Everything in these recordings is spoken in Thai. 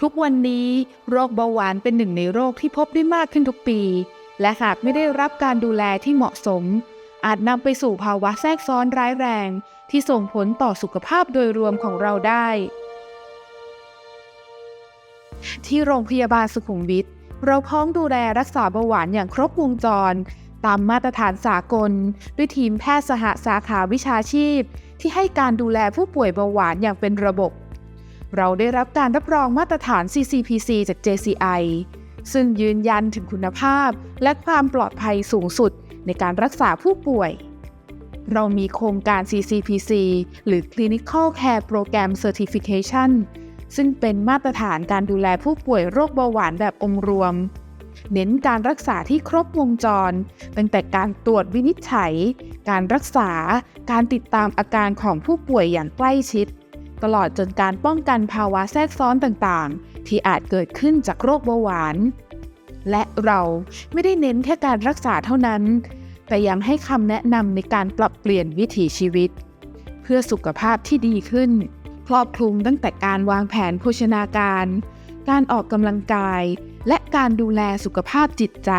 ทุกวันนี้โรคเบาหวานเป็นหนึ่งในโรคที่พบได้มากขึ้นทุกปี และหากไม่ได้รับการดูแลที่เหมาะสม อาจนำไปสู่ภาวะแทรกซ้อนร้ายแรง ที่ส่งผลต่อสุขภาพโดยรวมของเราได้ ที่โรงพยาบาลสุขุมวิทเราพร้อมดูแลรักษาเบาหวานอย่างครบวงจร ตามมาตรฐานสากล ด้วยทีมแพทย์สหสาขาวิชาชีพ ที่ให้การดูแลผู้ป่วยเบาหวานอย่างเป็นระบบ เราได้รับการรับรองมาตรฐาน CCPC จาก JCI ซึ่งยืนยันถึงคุณภาพและความปลอดภัยสูงสุดในการรักษาผู้ป่วย เรามีโครงการ CCPC หรือ Clinical Care Program Certification ซึ่งเป็นมาตรฐานการดูแลผู้ป่วยโรคเบาหวานแบบองค์รวม เน้นการรักษาที่ครบวงจร ตั้งแต่การตรวจวินิจฉัย การรักษา การติดตามอาการของผู้ป่วยอย่างใกล้ชิด ตลอดจนการป้องกันภาวะแทรกซ้อนต่างๆ ที่อาจเกิดขึ้นจากโรคเบาหวาน และเราไม่ได้เน้นแค่การรักษาเท่านั้น แต่ยังให้คำแนะนำในการปรับเปลี่ยนวิถีชีวิต เพื่อสุขภาพที่ดีขึ้น ครอบคลุมตั้งแต่การวางแผนโภชนาการ การออกกำลังกาย และการดูแลสุขภาพจิตใจ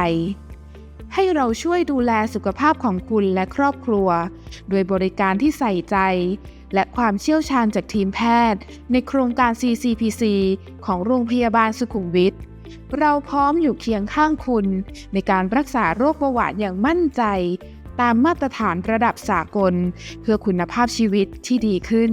ให้เราช่วยดูแลสุขภาพของคุณและครอบครัว โดยบริการที่ใส่ใจ และความเชี่ยวชาญจากทีมแพทย์ ในโครงการ CCPC ของโรงพยาบาลสุขุมวิทเราพร้อมอยู่เคียงข้างคุณ ในการรักษาโรคเบาหวานอย่างมั่นใจ ตามมาตรฐานระดับสากล เพื่อคุณภาพชีวิตที่ดีขึ้น